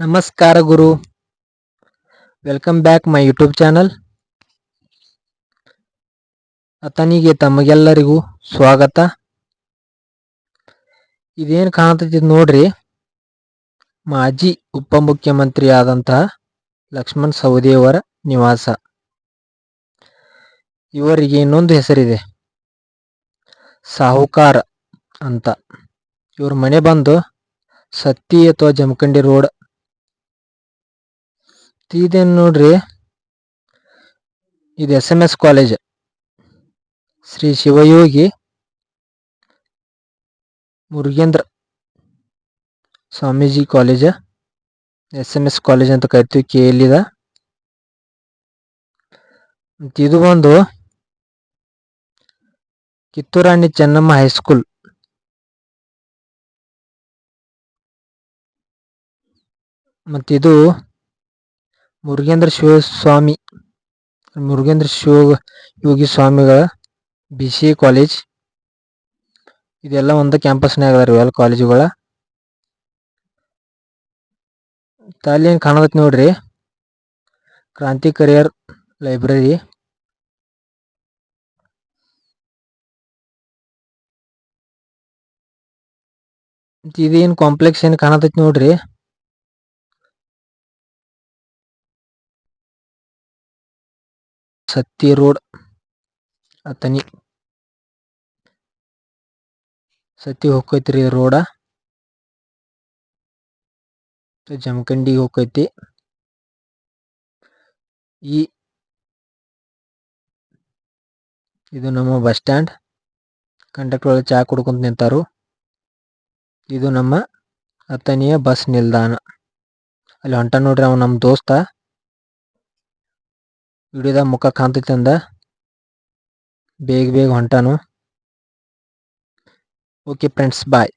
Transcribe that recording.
ನಮಸ್ಕಾರ ಗುರು. Welcome back my YouTube channel ಅತನಿಗೆ ತಮಗೆಲ್ಲರಿಗೂ ಸ್ವಾಗತ. ಇದೇನು ಕಾಣ್ತೈತಿ ನೋಡ್ರಿ. ಮಾಜಿ ಉಪಮುಖ್ಯಮಂತ್ರಿ ಆದಂತಹ ಲಕ್ಷ್ಮಣ್ ಸವದಿಯವರ ನಿವಾಸ. ಇವರಿಗೆ ಇನ್ನೊಂದು ಹೆಸರಿದೆ. ಸಾಹುಕಾರ ಅಂತ. ಇವ್ರ ಮನೆ ಬಂದು ಸತ್ತಿ ಅಥವಾ ಜಮಖಂಡಿ ರೋಡ್ ಇದೇನು ನೋಡ್ರಿ? ಇದು S M S college Shri Shivayogi Murugendra Swamiji college S M S college ಅಂತ ಕರಿತೀವಿ, ಕೆ ಎಲ್ಲಿದ ಇದು. ಬಂದು ಕಿತ್ತೂರಾಣಿ ಚೆನ್ನಮ್ಮ ಹೈಸ್ಕೂಲ್ ಮತ್ತಿದು ಮುರುಗೇಂದ್ರ ಶಿವಸ್ವಾಮಿ, ಮುರುಗೇಂದ್ರ ಶಿವ ಯೋಗಿ ಸ್ವಾಮಿಗಳ ಬಿ ಸಿ ಎ ಕಾಲೇಜ್ ಇದೆಲ್ಲ ಒಂದು ಕ್ಯಾಂಪಸ್ನಾಗ ಅದಾರ ಇವೆಲ್ಲ ಕಾಲೇಜುಗಳ ತಾಲಿ ಏನು ಕಾಣತೈತಿ ನೋಡ್ರಿ, ಕ್ರಾಂತಿ ಕರಿಯರ್ ಲೈಬ್ರರಿ. ಇದೇನು ಕಾಂಪ್ಲೆಕ್ಸ್ ಏನು ಕಾಣತೈತಿ ನೋಡ್ರಿ. ಸತ್ತಿ ರೋಡ್ ಅತನಿ ಸತ್ತಿ ಹೋಗ್ತೈತ್ರಿ ರೋಡ ಜಮಖಂಡಿ ಹೋಗ್ತೈತಿ ಈ ಇದು ನಮ್ಮ ಬಸ್ ಸ್ಟ್ಯಾಂಡ್. ಕಂಡಕ್ಟರ್ ಚಾ ಕುಡ್ಕೊಂತ ನಿಂತಾರು. ಇದು ನಮ್ಮ ಅತ್ತನಿಯ ಬಸ್ ನಿಲ್ದಾಣ. ಅಲ್ಲಿ ಹೊಂಟ ನೋಡ್ರಿ ಅವ ನಮ್ಮ ದೋಸ್ತ. ವಿಡಿಯೋದಾಗ ಮುಖ ಕಾಣ್ತೈತಿ ಅಂದ ಬೇಗ ಬೇಗ ಹೊಂಟಾನು. Okay friends bye